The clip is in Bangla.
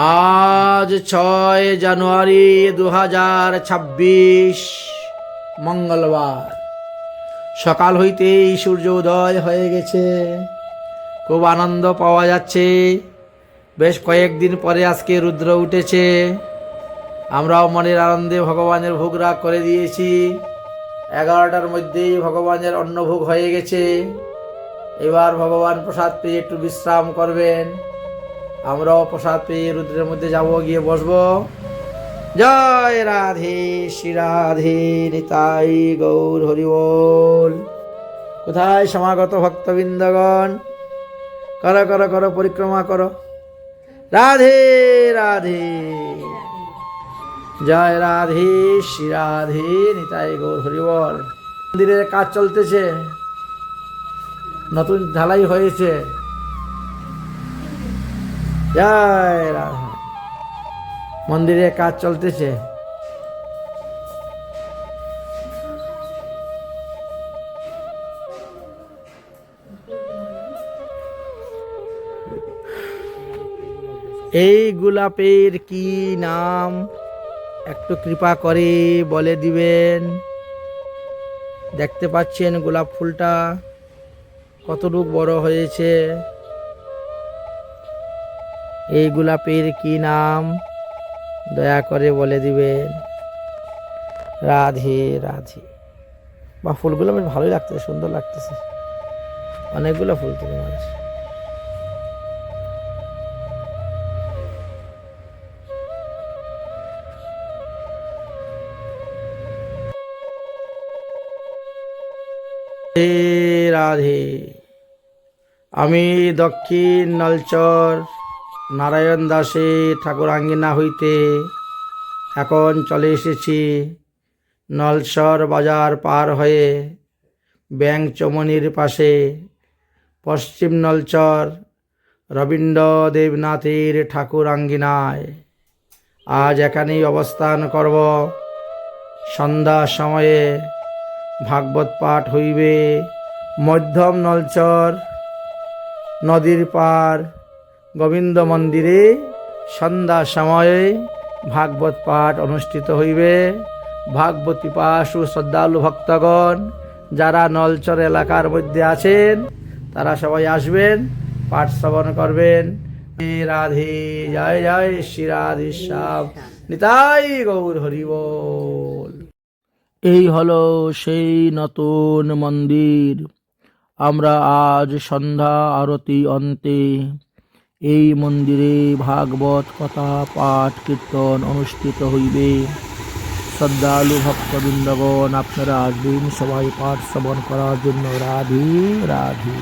আজ ছয় জানুয়ারি দু হাজার ছাব্বিশ, মঙ্গলবার। সকাল হইতেই সূর্য উদয় হয়ে গেছে। খুব আনন্দ পাওয়া যাচ্ছে। বেশ কয়েকদিন পরে আজকে রুদ্র উঠেছে। আমরাও মনের আনন্দে ভগবানের ভোগ রাগ করে দিয়েছি। এগারোটার মধ্যেই ভগবানের অন্নভোগ হয়ে গেছে। এবার ভগবান প্রসাদ পেয়ে একটু বিশ্রাম করবেন। আমরাও প্রসাদ পেয়ে রুদ্রের মধ্যে যাব, গিয়ে বসবো। জয় রাধে, শ্রী রাধে, নিতাই গৌর হরিবোল কোথায় সমাগত ভক্তবৃন্দগণ? কর কর, করো, পরিক্রমা করো। রাধে রাধে। জয় রাধে, শ্রী রাধে, নিতাই গৌর হরিবল মন্দিরের কাজ চলতেছে। নতুন ঢালাই হয়েছে। মন্দিরে কাজ চলতেছে। এই গোলাপের কি নাম? একটু কৃপা করে বলে দিবেন। দেখতে পাচ্ছেন গোলাপ ফুলটা কতটুক বড় হয়েছে। এই গোলাপের কি নাম? দয়া করে বলে দিবেন। রাধে রাধে। বা ফুলগুলো বেশ ভালোই লাগতেছে, সুন্দর লাগতেছে। অনেকগুলো ফুল তুলে মানুষ রাধে। আমি দক্ষিণ নলচর নারায়ণ দাসে ঠাকুর আঙ্গিনা হইতে এখন চলে এসেছি নলসর বাজার পার হয়ে ব্যাংক চমনির পাশে। পশ্চিম নলচর রবীন্দ্র দেবনাথের ঠাকুর আঙ্গিনায় আজ এখানেই অবস্থান করব। সন্ধ্যা সময়ে ভাগবত পাঠ হইবে। মধ্যম নলচর নদীর পার গোবিন্দ মন্দিরে সন্ধ্যা সময়ে ভাগবত পাঠ অনুষ্ঠিত হইবে। ভাগবতী পাশু শ্রদ্ধালু ভক্তগণ, যারা নলচর এলাকার মধ্যে আছেন, তারা সবাই আসবেন, পাঠ শ্রবণ করবেন। রাধে, জয় জয় শ্রী রাধে নিতাই গৌর হরিবল এই হলো সেই নতুন মন্দির। আমরা আজ সন্ধ্যা আরতি অন্তে এই মন্দিরে ভাগবত কথা, পাঠ, কীর্তন অনুষ্ঠিত হইবে। শ্রদ্ধালু ভক্তবৃন্দগণ, আপনারা আসবেন সবাই পাঠ শ্রবণ করার জন্য। রাধে রাধে।